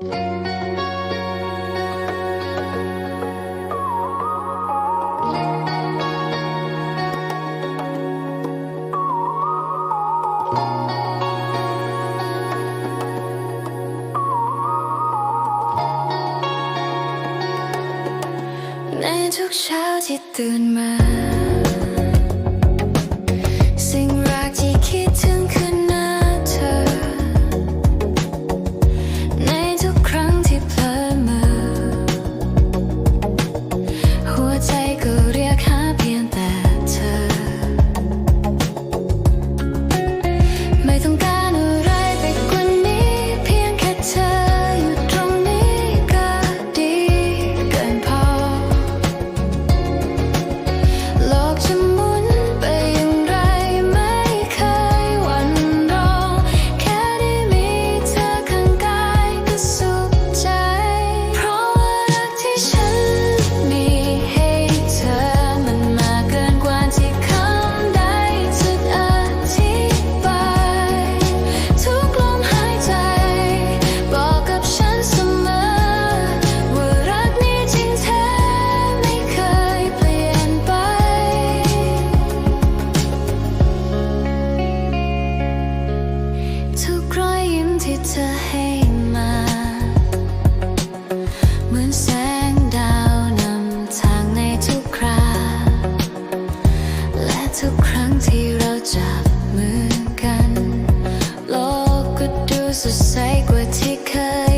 ในทุกเช้าที่ตื่นมา ที่เราจับมือกัน โลกก็ดูสดใสกว่าที่เคย